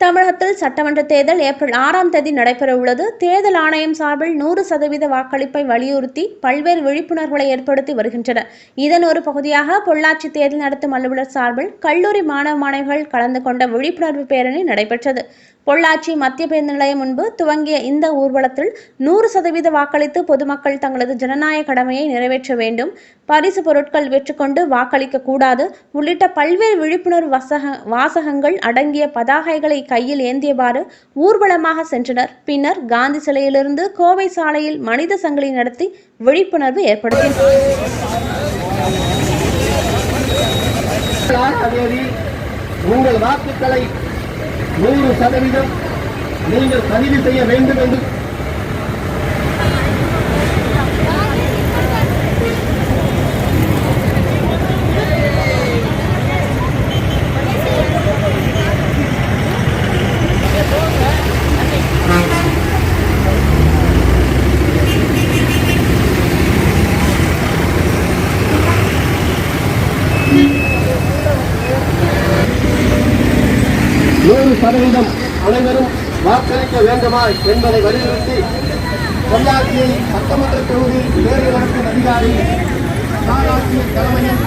தமிழகத்தில் சட்டமன்ற தேர்தல் ஏப்ரல் ஆறாம் தேதி நடைபெறவுள்ளது. தேர்தல் ஆணையம் சார்பில் நூறு சதவீத வாக்களிப்பை வலியுறுத்தி பல்வேறு விழிப்புணர்வுகளை ஏற்படுத்தி வருகின்றன. இதன் ஒரு பகுதியாக பொள்ளாச்சி தேர்தல் நடத்தும் அலுவலர் சார்பில் கல்லூரி மாணவ மாணவிகள் கலந்து கொண்ட விழிப்புணர்வு பேரணி நடைபெற்றது. பொள்ளாச்சி மத்திய பேருந்து நிலையம் முன்பு துவங்கிய இந்த ஊர்வலத்தில் நூறு சதவீத வாக்களித்து பொதுமக்கள் தங்களது ஜனநாயக கடமையை நிறைவேற்ற வேண்டும். பரிசு பொருட்கள் வெற்றுக்கொண்டு வாக்களிக்க கூடாது. உள்ளிட்ட பல்வேறு விழிப்புணர்வு வசக வாசகங்கள் அடங்கிய பதாகைகளை கையில் ஏந்தியவாறு ஊர்வலமாக சென்றனர். பின்னர் காந்தி சிலையிலிருந்து கோவை சாலையில் மனித சங்கிலி நடத்தி விழிப்புணர்வு ஏற்படுத்தினர். உங்கள் வாக்குகளை நூறு சதவீதம் நீங்கள் பதிவு செய்ய வேண்டும் என்று நூறு சதவீதம் அனைவரும் வாக்களிக்க வேண்டுமா என்பதை வலியுறுத்தி பொள்ளாச்சி சட்டமன்ற தொகுதி வேறு நடத்தும் அதிகாரி நாராட்சி தலைமையில்